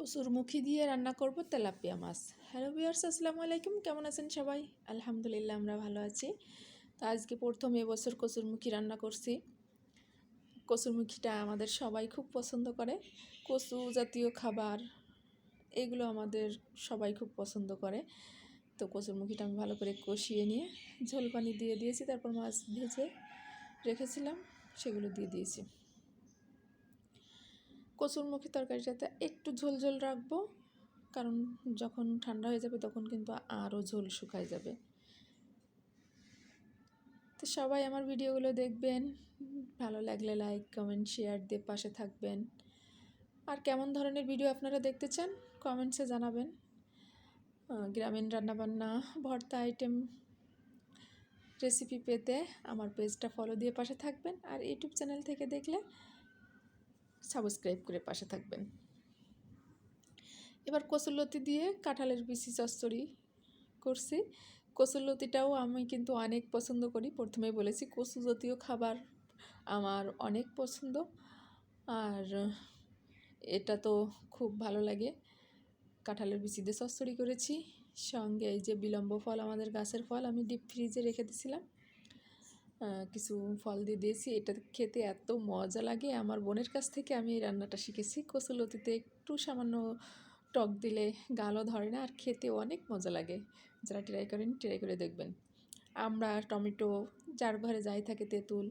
কসুরমুখী দিয়ে রান্না করব তেলাপিয়া মাছ। হ্যালো ভিউয়ার্স আসসালামু আলাইকুম। কেমন আছেন সবাই? আলহামদুলিল্লাহ, আমরা ভালো আছি। তো আজকে প্রথম এবছর কসুরমুখী রান্না করছি। কসুরমুখীটা আমাদের সবাই খুব পছন্দ করে। কচু জাতীয় খাবার, এগুলো আমাদের সবাই খুব পছন্দ করে। তো কচুরমুখীটা আমি ভালো করে কষিয়ে নিয়ে ঝোল পানি দিয়ে দিয়েছি, তারপর মাছ ভেজে রেখেছিলাম, সেগুলো দিয়ে দিয়েছি। কচুরমুখী তরকারিটাতে একটু ঝোল ঝোল রাখব। কারণ যখন ঠান্ডা হয়ে যাবে তখন কিন্তু আরও ঝোল শুকায় যাবে। তো সবাই আমার ভিডিওগুলো দেখবেন। ভালো লাগলে লাইক কমেন্ট শেয়ার দিয়ে পাশে থাকবেন। আর কেমন ধরনের ভিডিও আপনারা দেখতে চান কমেন্টসে জানাবেন। গ্রামীণ রান্নাবান্না, ভর্তা আইটেম রেসিপি পেতে আমার পেজটা ফলো দিয়ে পাশে থাকবেন। আর ইউটিউব চ্যানেল থেকে দেখলে সাবস্ক্রাইব করে পাশে থাকবেন। এবার কসুরলতি দিয়ে কাঁঠালের বিসি চচ্চড়ি করছি। কসুরলতিটাও আমি কিন্তু অনেক পছন্দ করি। প্রথমে বলেছি কচু জাতীয় খাবার আমার অনেক পছন্দ। আর এটা তো খুব ভালো লাগে। কাঁঠালের বিচি দিয়ে চচ্চড়ি করেছি। সঙ্গে এই যে বিলম্ব ফল, আমাদের গাছের ফল আমি ডিপ ফ্রিজে রেখে দিয়েছিলাম কিছু ফল দিয়ে দিয়েছি। এটা খেতে এত মজা লাগে। আমার বোনের কাছ থেকে আমি এই রান্নাটা শিখেছি। কচুলতিতে একটু সামান্য টক দিলে গালও ধরে না আর খেতে অনেক মজা লাগে। যারা ট্রাই করেন, ট্রাই করে দেখবেন। আমরা টমেটো, যার ঘরে যাই থাকে তেঁতুল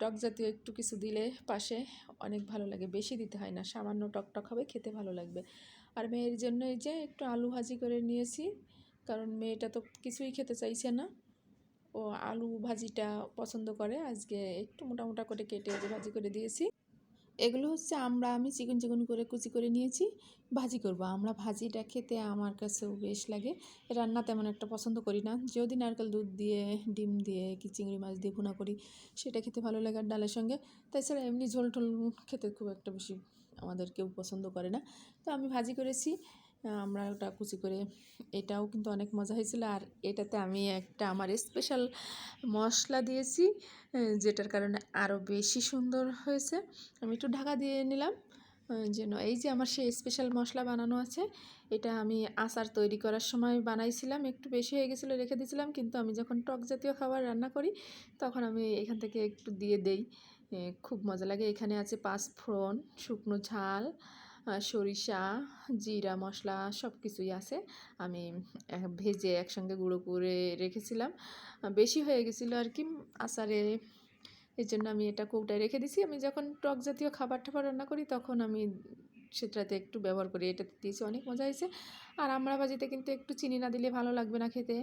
টক জাতীয় একটু কিছু দিলে পাশে অনেক ভালো লাগে। বেশি দিতে হয় না। সামান্য টক টক হবে, খেতে ভালো লাগবে। আর মেয়ের জন্য এই যে একটু আলু ভাজি করে নিয়েছি, কারণ মেয়েটা তো কিছুই খেতে চাইছে না। ও আলু ভাজিটা পছন্দ করে। আজকে একটু মোটা মোটা করে কেটে ভাজি করে দিয়েছি। এগুলো হচ্ছে আমরা, আমি চিকন চিকন করে কুচি করে নিয়েছি, ভাজি করব। আমরা ভাজিটা খেতে আমার কাছেও বেশ লাগে। রান্না তেমন একটা পছন্দ করি না। যদি নারকেল দুধ দিয়ে, ডিম দিয়ে কি চিংড়ি মাছ দিয়ে ভুনা করি, সেটা খেতে ভালো লাগে আর ডালের সঙ্গে। তাছাড়া এমনি ঝোল টোল খেতে খুব একটা বেশি আমাদের কেউ পছন্দ করে না। তো আমি ভাজি করেছি। আমরা ওটা কুচি করে, এটাও কিন্তু অনেক মজা হয়েছিল। আর এটাতে আমি একটা আমার স্পেশাল মশলা দিয়েছি যেটার কারণে আরও বেশি সুন্দর হয়েছে। আমি একটু ঢাকা দিয়ে নিলাম যেন এই যে আমার সেই স্পেশাল মশলা বানানো আছে, এটা আমি আচার তৈরি করার সময় বানাইছিলাম। একটু বেশি হয়ে গেছিল, রেখে দিয়েছিলাম। কিন্তু আমি যখন টক জাতীয় খাবার রান্না করি, তখন আমি এখান থেকে একটু দিয়ে দেই। খুব মজা লাগে। এখানে আছে পাঁচ ফোড়ন শুকনো ঝাল সরিষা, জিরা মশলা সব কিছুই আছে। আমি ভেজে একসঙ্গে গুঁড়ো করে রেখেছিলাম। বেশি হয়ে গেছিল আর কি আচারে। এই জন্য আমি এটা কৌটায় রেখে দিছি। আমি যখন টক জাতীয় খাবার টাবার রান্না করি তখন আমি সেটাতে একটু ব্যবহার করি। এটাতে দিয়েছি অনেক মজা হয়েছে। আর আমরা বাজিতে কিন্তু একটু চিনি না দিলে ভালো লাগবে না খেতে।